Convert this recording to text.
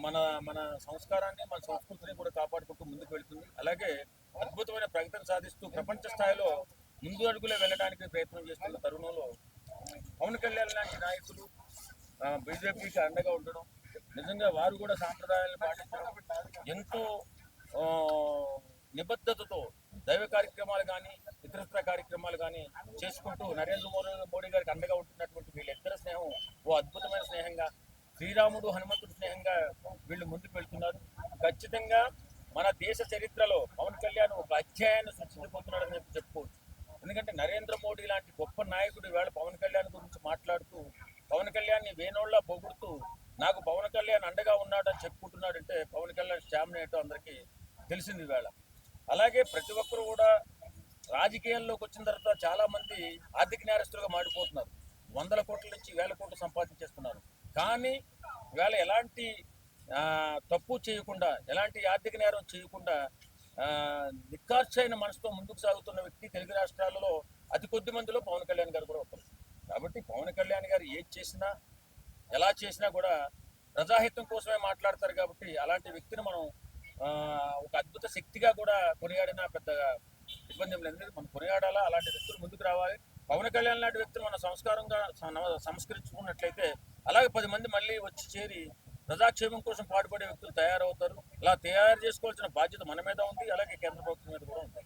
మన మన సంస్కారాన్ని మన సంస్కృతిని కూడా కాపాడుకుంటూ ముందుకు వెళుతుంది. అలాగే అద్భుతమైన ప్రగతిని సాధిస్తూ ప్రపంచ స్థాయిలో ముందు అడుగులే వెళ్ళడానికి ప్రయత్నం చేస్తున్న తరుణంలో పవన్ కళ్యాణ్ లాంటి నాయకులు బీజేపీకి అండగా ఉండడం నిజంగా వారు కూడా సాంప్రదాయాలను పాటించడం ఎంతో ఆ, నిబద్ధతతో దైవ కార్యక్రమాలు కానీ ఇతరత్ర కార్యక్రమాలు కానీ చేసుకుంటూ నరేంద్ర మోడీ మోడీ గారికి అండగా ఉంటున్నటువంటి వీళ్ళిద్దరి స్నేహం ఓ అద్భుతమైన స్నేహంగా శ్రీరాముడు హనుమంతుడు స్నేహంగా వీళ్ళు ముందుకు వెళ్తున్నారు ఖచ్చితంగా మన దేశ చరిత్రలో పవన్ కళ్యాణ్ ఒక అధ్యాయాన్ని సృష్టించబోతున్నాడని చెప్పి చెప్పుకోవచ్చు. ఎందుకంటే నరేంద్ర మోడీ లాంటి గొప్ప నాయకుడు ఈవేళ పవన్ కళ్యాణ్ గురించి మాట్లాడుతూ పవన్ కళ్యాణ్ని వేణోళ్ళ పొగుడుతూ నాకు పవన్ కళ్యాణ్ అండగా ఉన్నాడని చెప్పుకుంటున్నాడంటే పవన్ కళ్యాణ్ స్టామినా ఏంటో అందరికీ తెలిసింది ఈవేళ అలాగే ప్రతి ఒక్కరు కూడా రాజకీయాల్లోకి వచ్చిన తర్వాత చాలా మంది ఆర్థిక నేరస్తులుగా మాడిపోతున్నారు వందల కోట్ల నుంచి వేల కోట్లు సంపాదించేస్తున్నారు. కానీ ఇవాళ ఎలాంటి తప్పు చేయకుండా ఎలాంటి ఆర్థిక నేరం చేయకుండా ఆ, నిక్కార్చైన మనసుతో ముందుకు సాగుతున్న వ్యక్తి తెలుగు రాష్ట్రాలలో అతి కొద్ది మందిలో పవన్ కళ్యాణ్ గారు కూడా ఒకరు. కాబట్టి పవన్ కళ్యాణ్ గారు ఏది చేసినా ఎలా చేసినా కూడా ప్రజాహితం కోసమే మాట్లాడతారు కాబట్టి అలాంటి వ్యక్తిని మనం ఒక అద్భుత శక్తిగా కూడా కొనియాడినా పెద్దగా ఇబ్బంది లేదు. మనం కొనియాడాలా? అలాంటి వ్యక్తులు ముందుకు రావాలి. పవన్ కళ్యాణ్ లాంటి వ్యక్తులు మన సంస్కారంగా సంస్కరించుకున్నట్లయితే అలాగే పది మంది మళ్ళీ వచ్చి చేరి ప్రజాక్షేమం కోసం పాటుపడే వ్యక్తులు తయారవుతారు. అలా తయారు చేసుకోవాల్సిన బాధ్యత మన మీద ఉంది. అలాగే కేంద్ర ప్రభుత్వం మీద కూడా ఉంది.